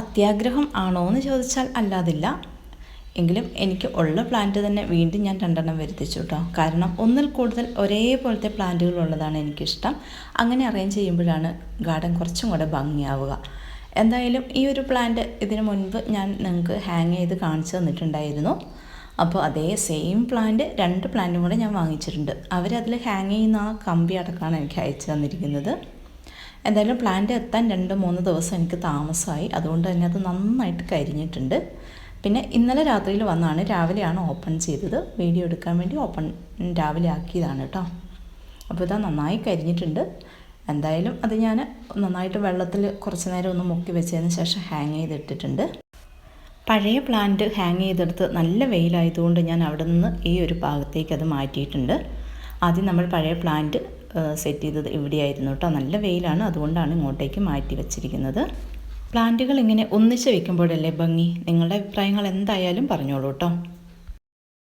അത്യാഗ്രഹം ആണോ എന്ന് ചോദിച്ചാൽ അല്ലാതില്ല. എങ്കിലും എനിക്ക് ഉള്ള പ്ലാന്റ് തന്നെ വീണ്ടും ഞാൻ രണ്ടെണ്ണം വരുത്തിച്ചു കേട്ടോ കാരണം ഒന്നിൽ കൂടുതൽ ഒരേപോലത്തെ പ്ലാന്റുകൾ ഉള്ളതാണ് എനിക്കിഷ്ടം. അങ്ങനെ അറേഞ്ച് ചെയ്യുമ്പോഴാണ് ഗാർഡൻ കുറച്ചും കൂടെ ഭംഗിയാവുക. എന്തായാലും ഈ ഒരു പ്ലാന്റ് ഇതിനു മുൻപ് ഞാൻ നിങ്ങൾക്ക് ഹാങ് ചെയ്ത് കാണിച്ചു തന്നിട്ടുണ്ടായിരുന്നു. അപ്പോൾ അതേ സെയിം പ്ലാന്റ് രണ്ട് പ്ലാന്റും കൂടെ ഞാൻ വാങ്ങിച്ചിട്ടുണ്ട്. അവരതിൽ ഹാങ് ചെയ്യുന്ന ആ കമ്പി അടക്കമാണ് എനിക്ക് അയച്ചു തന്നിരിക്കുന്നത്. എന്തായാലും പ്ലാന്റ് എത്താൻ രണ്ട് മൂന്ന് ദിവസം എനിക്ക് താമസമായി. അതുകൊണ്ട് തന്നെ അത് നന്നായിട്ട് കരിഞ്ഞിട്ടുണ്ട്. പിന്നെ ഇന്നലെ രാത്രിയിൽ വന്നാണ് രാവിലെയാണ് ഓപ്പൺ ചെയ്തത്. വീഡിയോ എടുക്കാൻ വേണ്ടി ഓപ്പൺ രാവിലെ ആക്കിയതാണ് കേട്ടോ അപ്പോൾ ഇതാ നന്നായി കരിഞ്ഞിട്ടുണ്ട്. എന്തായാലും അത് ഞാൻ നന്നായിട്ട് വെള്ളത്തിൽ കുറച്ച് നേരം ഒന്ന് മുക്കി വെച്ചതിന് ശേഷം ഹാങ് ചെയ്തിട്ടിട്ടുണ്ട്. പഴയ പ്ലാന്റ് ഹാങ് ചെയ്തെടുത്ത് നല്ല വെയിലായതുകൊണ്ട് ഞാൻ അവിടെ നിന്ന് ഈ ഒരു ഭാഗത്തേക്ക് അത് മാറ്റിയിട്ടുണ്ട്. ആദ്യം നമ്മൾ പഴയ പ്ലാന്റ് സെറ്റ് ചെയ്തത് ഇവിടെയായിരുന്നു കേട്ടോ. നല്ല വെയിലാണ് അതുകൊണ്ടാണ് ഇങ്ങോട്ടേക്ക് മാറ്റി വെച്ചിരിക്കുന്നത്. പ്ലാന്റുകൾ ഇങ്ങനെ ഒന്നിച്ച് വെക്കുമ്പോഴല്ലേ ഭംഗി? നിങ്ങളുടെ അഭിപ്രായങ്ങൾ എന്തായാലും പറഞ്ഞോളൂ കേട്ടോ.